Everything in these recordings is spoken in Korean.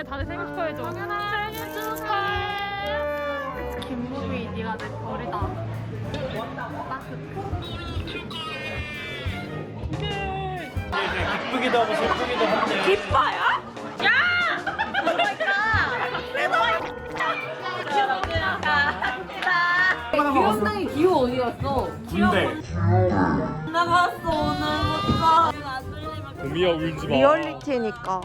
생일에 다들 생일 축하해줘. 생일 축하해. 김무미, 네가 내 별이다. 기쁘기도 하고 슬프기도 한데 기뻐요? 야! 귀염둥이 기호 어디 갔어? 군대 나갔어 오늘 못 가. 안 들리면 봄이야 울지 마 리얼리티니까.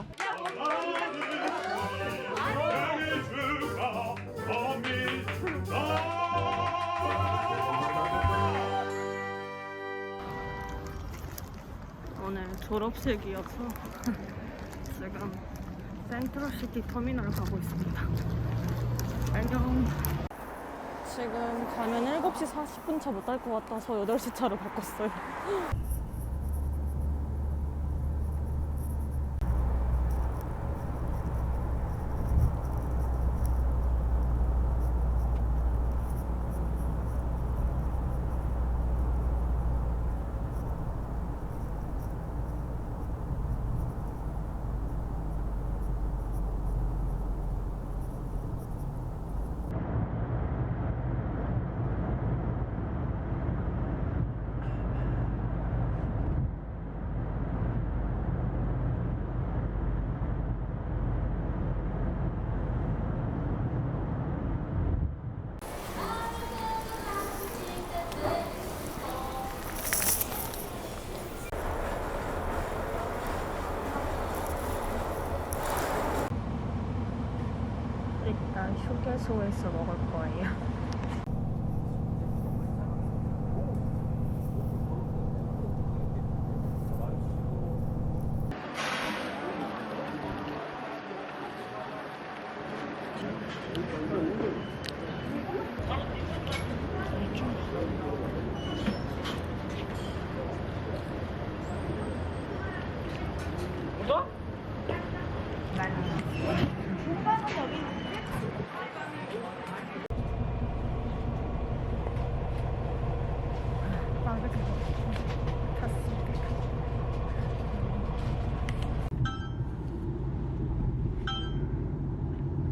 졸업식이어서 지금 센트럴시티 터미널 가고 있습니다. 안녕. 지금 가면 7시 40분 차못탈것 같아서 8시 차로 바꿨어요. 일단 휴게소에서 먹을 거예요.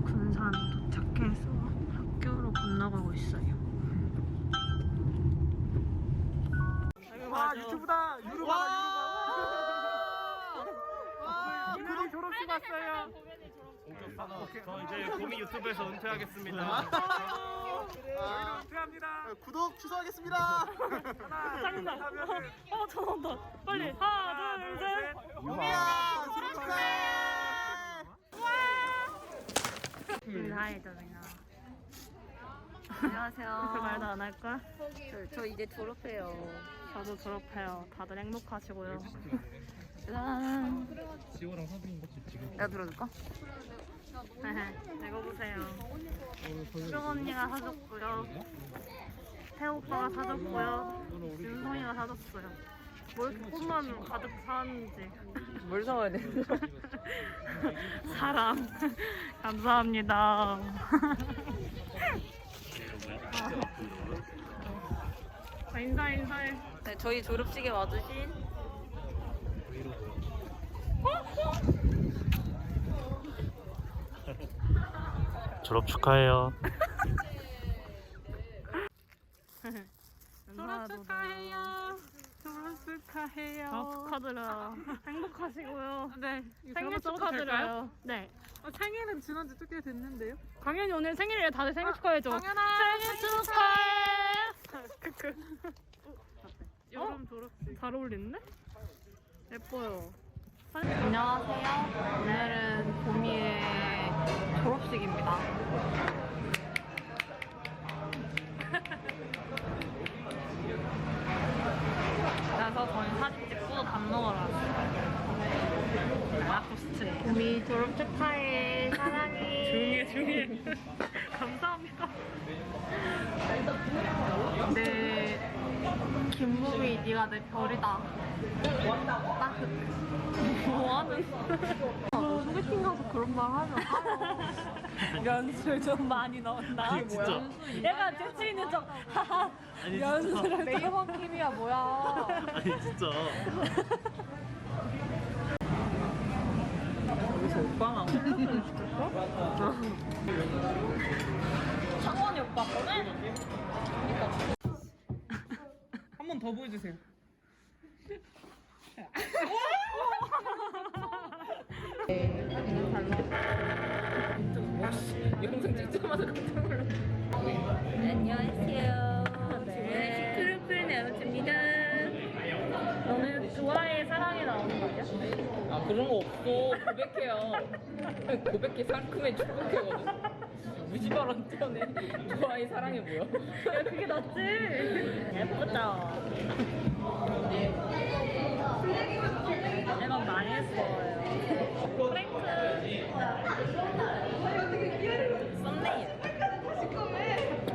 군산 도착해서 학교로 건너가고 있어요. 와 유튜브다 유루바다 유루바 유루이 졸업식 왔어요 저 이제 봄이 유튜브에서 은퇴하겠습니다 저희도 은퇴합니다 구독 취소하겠습니다 짱나. 어, 전화 온다. 빨리. 하나, 둘, 셋. 봄이야 졸업 축하해 인사해줘, 민아. 안녕하세요. 그 말도 안할 거야? 저, 저 이제 졸업해요. 저도 졸업해요. 다들 행복하시고요. 짠. 지호랑 서빈이 같이 지금 내가 들어줄까? 이거 보세요. 수정 언니가 사줬고요. 태호 오빠가 사줬고요. 윤성이가 사줬어요. 뭐 이렇게 꽃만 가득 사왔는지. 뭘 사와야 돼? 사랑. 감사합니다. 아, 인사 인사해. 네, 저희 졸업식에 와주신 졸업 축하해요 졸업 축하해요. 졸업 축하해요. 졸업 축하드려요. 행복하시고요. 네. 생일 축하드려요. 네. 어, 생일은 지난 지 꽤 됐는데요? 당연히 오늘 생일이에요. 다들 생일 축하해줘. 당연하 생일 축하해. 크크. 여름 졸업식. 잘 어울리는데? 예뻐요. 안녕하세요. 오늘은 봄이의 졸업식입니다. 그래서 저희 사진 찍고 밥 먹으러 왔어요. 라코스트. 봄이 졸업 축하해. 사랑해. 조용히 해, 조용히 해. 감사합니다. 네. 김무미, 네가 내 별이다. 뭐하는? 소개팅 가서 그런 말 하면. 연술 좀 많이 넣었나? 아니, 진짜. 약간 재치 있는 척. 하하. 아니 연술을 네이버 킴이야 뭐야. 아니 진짜 여기서 오빠만 창원이 오빠 거네? 더 보여주세요. 영상 찍자마자 깜짝 놀랐어. 안녕하세요. 네. 트루플 나오십니다. 너는 좋아해 사랑에 나오는 거 아니야? 아 그런 거 없어. 고백해요. 고백해 상큼해 축복해거든. 무시발언 떠네. 좋아해 사랑해 뭐야? 야 그게 낫지 예쁘다 내가 많이 했어요 프랭크 썸네일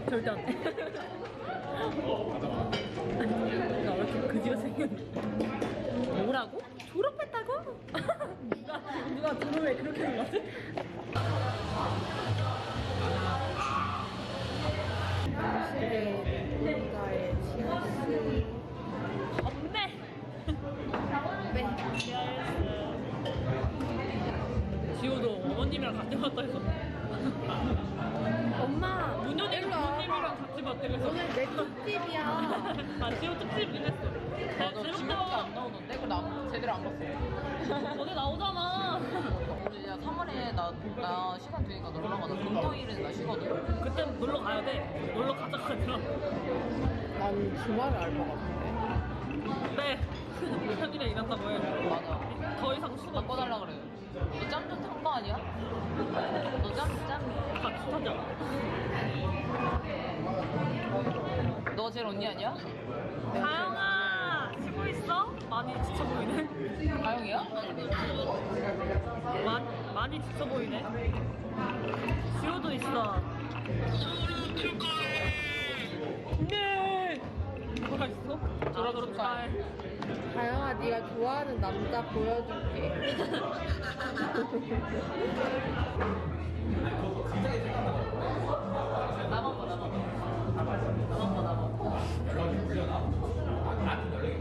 절대 안돼 나왜 이렇게 그지가 생겼냐? 뭐라고? 졸업했다고? 누가 누가 졸업에 그렇게 놀랐지? 나, 나 시간 되니까 놀러 가자. 금토일은 나 쉬거든. 그때 놀러 가야 돼. 놀러 가자가 아니라 난 주말에 알바 같은데. 네. 현이랑 일한다고 해. 맞아. 더 이상 수가 없어. 바꿔달라 그래. 너 짬좀 탄 거 아니야? 너 짬, 짬. 같이 타자 너 제일 언니 아니야? 가영아. 쉬고 있어? 많이 지쳐 보이네. 가영이야? 마, 많이 지쳐 보이네. 지호도 있어. 네! 뭐가 있어? 졸업 졸업 축하해 다영아 네가 좋아하는 남자 보여줄게. 나만 봐 나만 봐. 나만 봐 나만 봐. 이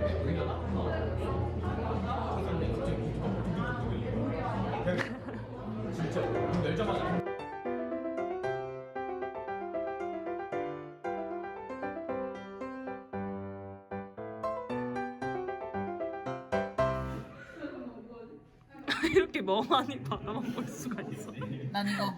렇게 멍하니 바라만 볼 수가 있어. 난 이거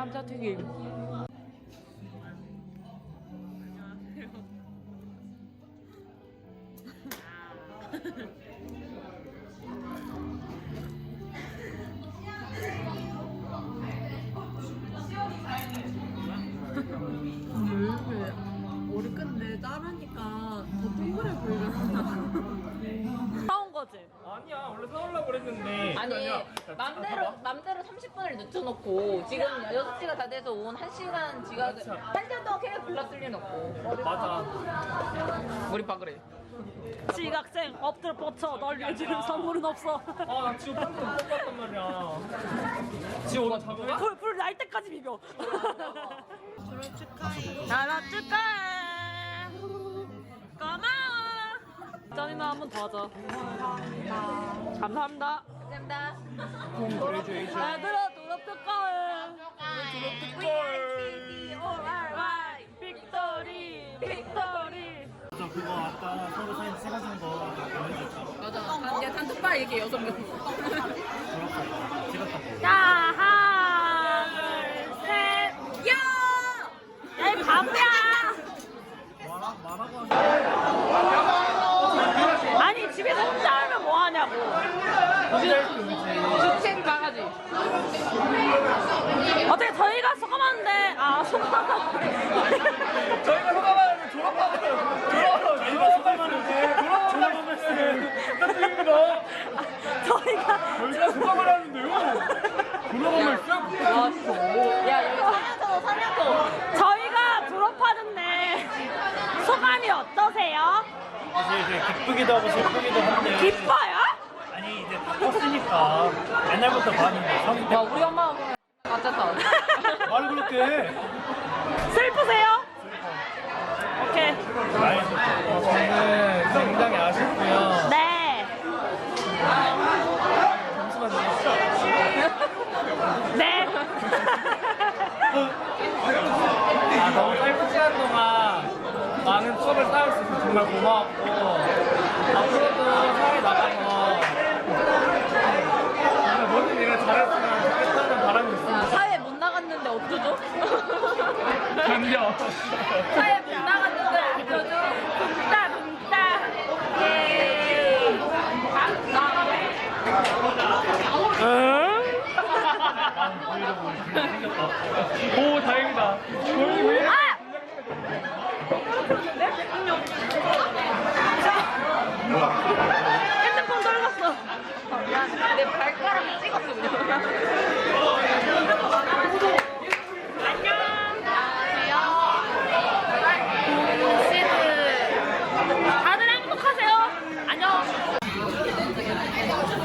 감자튀김 거지? 아니야 원래 사오려고 그랬는데. 아니 맘대로 맘대로 30분을 늦춰놓고 지금 6시가 다 돼서 온 1시간 지각 1시간 동안 계속 불렀을 리는 없고. 맞아. 머리 빠그래. 지각생 엎드려 뻗쳐 널 위해 주는 선물은 없어. 아나 지금 방금 못 봤단 말이야. 지금 오늘 잡아가? 불, 불 날 때까지 비벼. 졸업 축하해. 졸업 축하해. 고마워 짠이나 한 번 더 하자. 감사합니다. 감사합니다. 얘들아 졸업 축하해 졸업 축하해 빅토리 빅토리 저 그거 아까 서로 사진 찍어준 거 보내줬죠 맞아. 야 단톡방 이렇게 여섯 명 졸업사진 찍었다고 자 하나 둘셋 야! 야 바보야 말하, 말하고 하는 아니 집에서 혼자 하면 뭐 하냐고 주책 강아지 어떻게 저희가 소감하는데 아 소감 저희가 소감하는 졸업하는 졸업 저희가 소감하는데 졸업 졸업하면서 부탁드립니다 저희가 저희가 소감을 하는데요 졸업한 말씀? 야 여기 3년도 3년도 저희가 졸업하는데 소감이 어떠세요? 사실 이제 기쁘기도 하고 슬프기도 한데 기뻐요? 아니 이제 바꿨으니까 그러니까 옛날부터 봤는데 성인 때 와 우리 엄마가 보면 맞았다. 말을 그렇게 해. 슬프세요? 오케이. 저는 굉장히 아쉽고요. 네. 네. 아, 너무 짧은 시간 동안 많은 추억을 쌓을 수 있어서 정말 고마웠고 앞으로도 사회 나가서 정말 모든 일을 잘했으면 좋겠다는 바람이 있습니다. 사회 못 나갔는데 어쩌죠? 견뎌. 사회 못 나갔는데 어쩌죠? 붕따 붕따. 예. 오 다행이다. 고양이 왜 이래? 핸드폰 떨궜어. 내 발가락 찍었어 그냥. 다들 행복하세요. 안녕.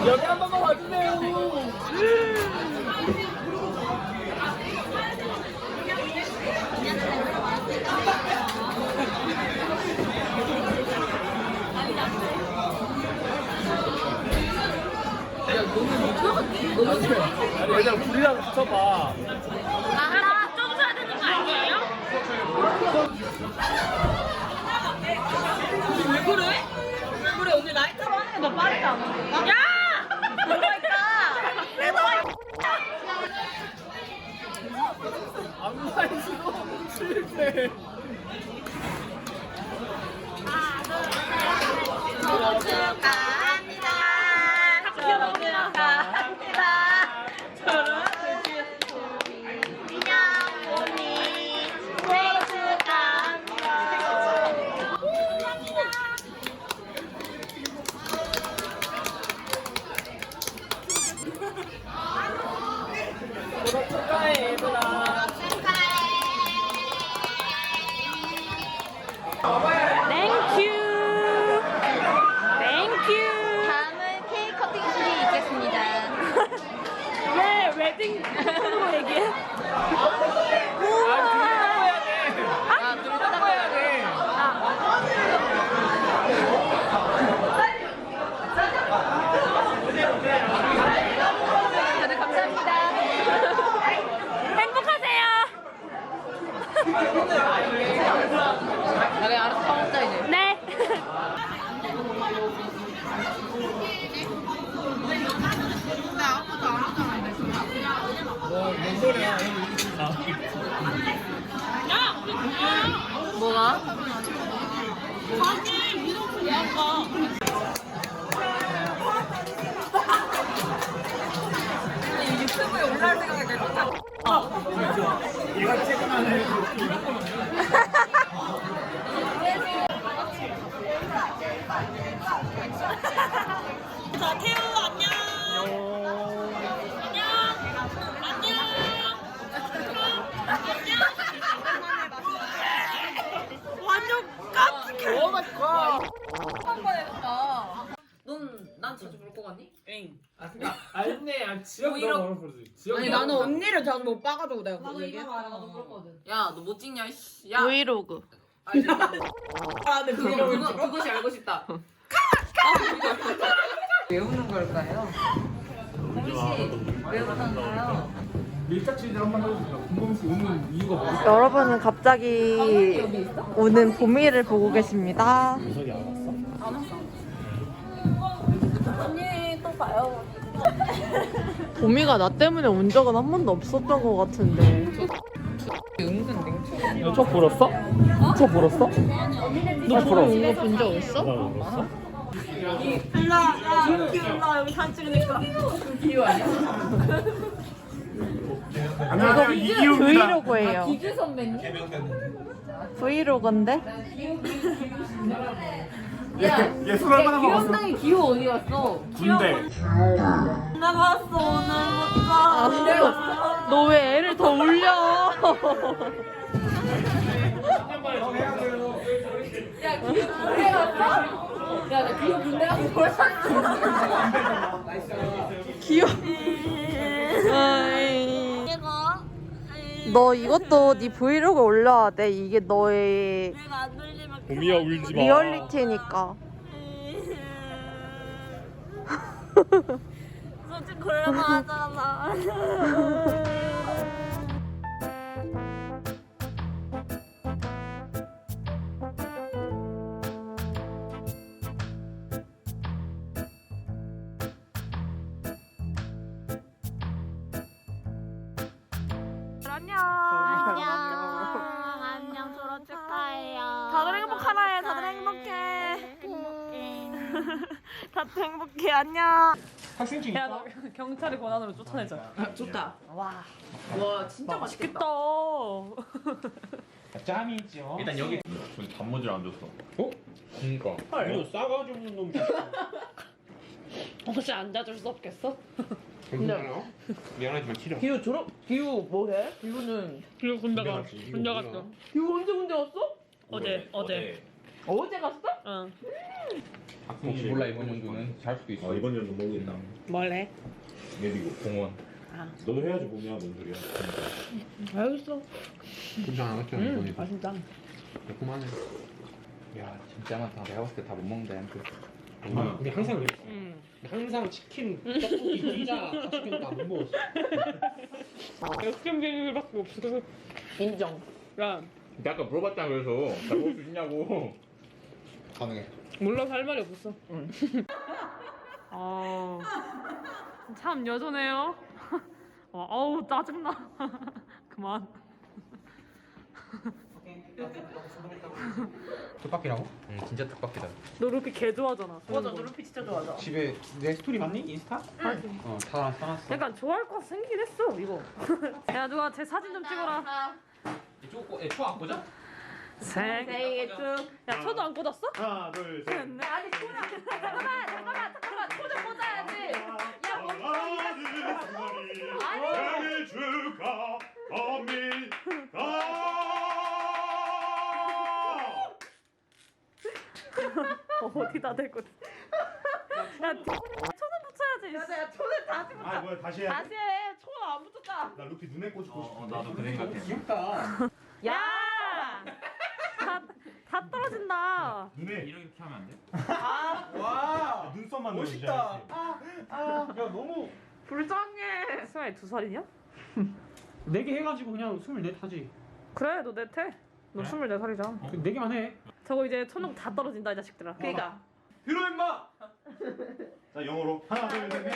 여기 한 번만 와주세요. 아니 왜냐면 불이랑 붙여봐. 아, 좀 줘야 되는 거 아니에요? 왜 그래? 그래 오늘 라이터로 하는 게 더 빠르지 않아? 야! 안마의 수도 실패. 얘가 찍으면 같니? 엥. 아, 그러니까 알네. 아, 지역이 너무 멀어 부르지. 지역이 아니 나는. 언니를 자주 못 봐가지고 내가 그거 나도 이거 얘기했어. 말해 나도 그렇거든. 야 너 못 찍냐? 씨. 야. 브이로그. 아 근데 그게 그거, 그거, 그것이 알고 싶다. 왜 우는 걸까요? 왜 한번 해주세요. 오는 이유가? 여러분은 갑자기 오는 봄이를 보고 계십니다. 왔어? 언니 또 봐요. 봄이가 나 때문에 온 적은 한 번도 없었던 것 같은데. 은근 냉철. 너저 불었어? 저 불었어? 너 불어. 온거 본 적 있어? 나 불었어? 와, 야, 와, 여기 사진 찍으니까. 안녕하세요 이기우입니다. 브이로그예요. 기규 선배님? 브이로그인데? 얘술 얼마나 먹었어? 기억나게 기호 어디 갔어? 군대. 나갔어, 오늘 못 가. 너왜 애를 더 울려? 야 기호 군대 갔어? 야나 기호 군대 가서 뭘 샀어? 귀여워. 아이. 너 이것도 네 브이로그 올려야 돼. 이게 너의 내가 안 돌리면 봄이야 울지 마. 리얼리티니까. 솔직히 그럴만하잖아. 다들 행복해. 안녕. 학생증 야, 너 경찰의 권한으로 쫓아내자. 좋다. 와, 와 진짜 맛있겠다. 짬이죠. 일단 여기 우리 단무지를 안 줬어. 어? 그니까. 이거 싸가지 없는 놈. 혹시 앉아줄 수 없겠어? 괜찮아? 미안하지만 싫어. 기우 졸업 기우 뭐해? 기우는 그리고 군대 가. 갔지. 군대 갔어. 기우 언제 군대 갔어? 어제, 어제. 어제 갔어? 응. 혹시 몰라 이번 연도는 잘 수도 있어. 어, 이번 연도 모르겠다. 뭘래? 예비고 공원. 너도 해야지 봄이야 뭔 소리야. 알겠어. 긴장 안 했잖아 응. 이번에. 아 진짜. 그만해. 야 진짜 많다. 내가 봤을 때 다 못 먹는다 그. 아, 우리 항상 그랬어. 응. 항상 치킨, 떡볶이, 피자 다 시켰는데 안 먹었어. 역전 비밀밖에 없어. 인정. 야, 근데 아까 물어봤잖아 그래서 잘 먹을 수 있냐고. 가능해. 몰라서 할 말이 없었어. 응. 아, 참 여전해요. 어, 어우 짜증나. 그만. 뜻밖이라고? 응 진짜 뜻밖이다. 너 루피 개 좋아하잖아. 맞아, 루피 진짜 좋아하잖아. 집에 내 스토리 봤니? 인스타? 어, 다 써놨어. 약간 좋아할 것 생기긴 했어 이거. 야 누가 제 사진 좀 찍어라. 이쪽 애 초안 꽂아? 생. 생일 축. 야 초도 안 꽂았어? 하나 둘 셋. 아니 초나 잠깐만 잠깐만 잠깐만 초좀 꽂아야지. 야 뭐? 생일 축하합니다. 어디다 대고. 야 초는 붙여야지. 야 야 초는 다시 붙여. 아 뭐야 다시? 다시 해. 초는 안 붙었다. 나 루피 눈에 꽂고 싶어. 나도 그 생각해. 귀엽다. 야. 떨어진다. 눈에 이렇게 하면 안 돼? 와. 눈썹만 멋있다. 아, 야 너무 불쌍해. 스마일 두 살이냐? 네 개 해가지고 그냥 24 하지. 그래 너 넷해. 너 그래? 스물네 살이잖아. 네 개만 해. 저거 이제 초능 다 떨어진다 이 자식들아. 그러니까. 들어 임마. 자 영어로 하나 둘 셋.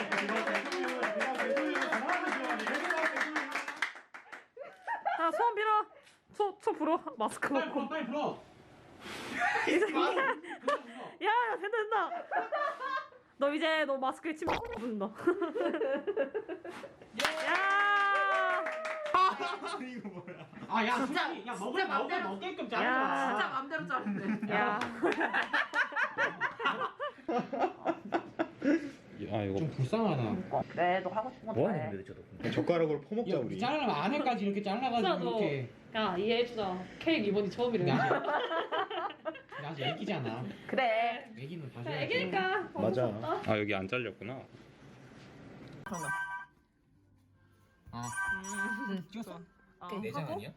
자 소원 빌어. 초, 초 불어. 마스크 빨리 불어 벗고. 빨리 불어. 야, 야, 된다, 된다. 너 이제 너 마스크에 침 묻는다. 야, 이거 뭐야? 아야 솔직히 야 먹을 먹을 먹게끔 야. 잘라. 진짜 맘대로 자르네. 야. 아 이거 좀 불쌍하다. 그래 너 하고 싶은 거뭐다 해. 하는 건데 저도. 젓가락으로 퍼먹자 야 우리. 자르면 안에까지 이렇게 진짜 잘라가지고 너- 이렇게. 야, 이해해주자. 케이크 이번이 처음이래. 아직 애기잖아. 그래. 애기는 다시. 애기니까. 맞아. 아 여기 안 잘렸구나. 아. 찍었어? 어, 내장 하고? 아니야?